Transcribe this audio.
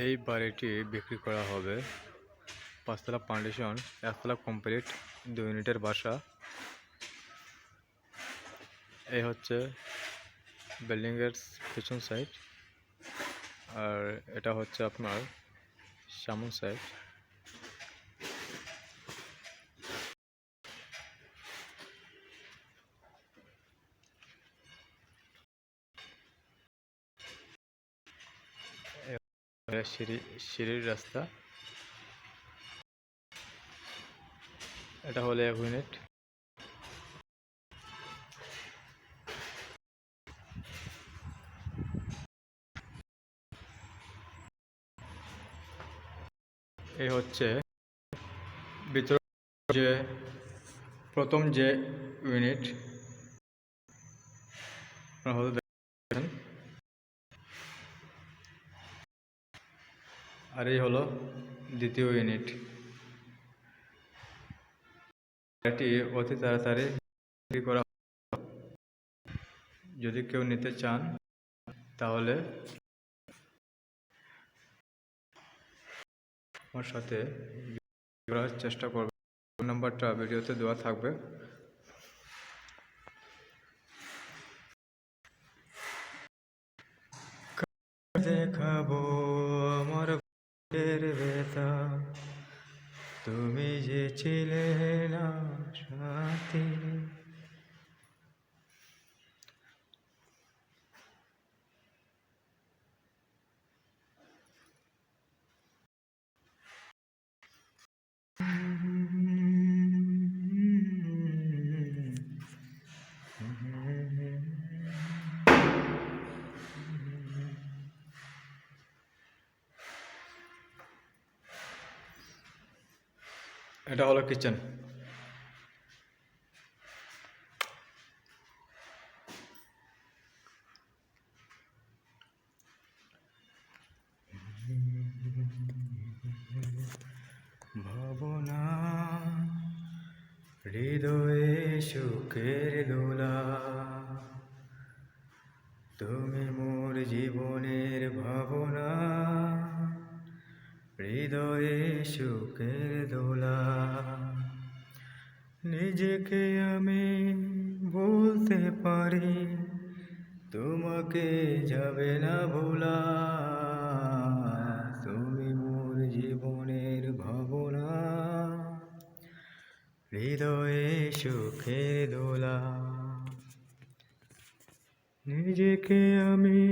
এই বাড়িটি বিক্রি করা হবে। পাঁচতলা ফাউন্ডেশন, একতলা কমপ্লিট দু ইউনিটের বাসা। এই হচ্ছে বিল্ডিংয়ের পিছন সাইড আর এটা হচ্ছে আপনার সামন সাইড সিঁড়ি, সিঁড়ির রাস্তা। এটা হলো এক ইউনিট এই হচ্ছে ভিতর যে প্রথম যে ইউনিট দেখেন আর এই হলো দ্বিতীয় ইউনিট। এটি অতি তাড়াতাড়ি বিক্রি করা। যদি কেউ নিতে চান, তাহলে আমার সাথে করার চেষ্টা করবে নাম্বারটা ভিডিওতে দেওয়া থাকবে। দেখাবো তুমি যে ছিলে না সাথী এটা হলো কিচেন ভাবনা হৃদয়ে সুখের দোলা তুমি মোর জীবনের ভাবনা। হৃদয়ে সুখের দোলা। নিজেকে আমি বলতে পারি, তোমাকে যাবে না ভোলা। তুমি মোর জীবনের ভাবনা। হৃদয়ে সুখের দোলা। নিজেকে আমি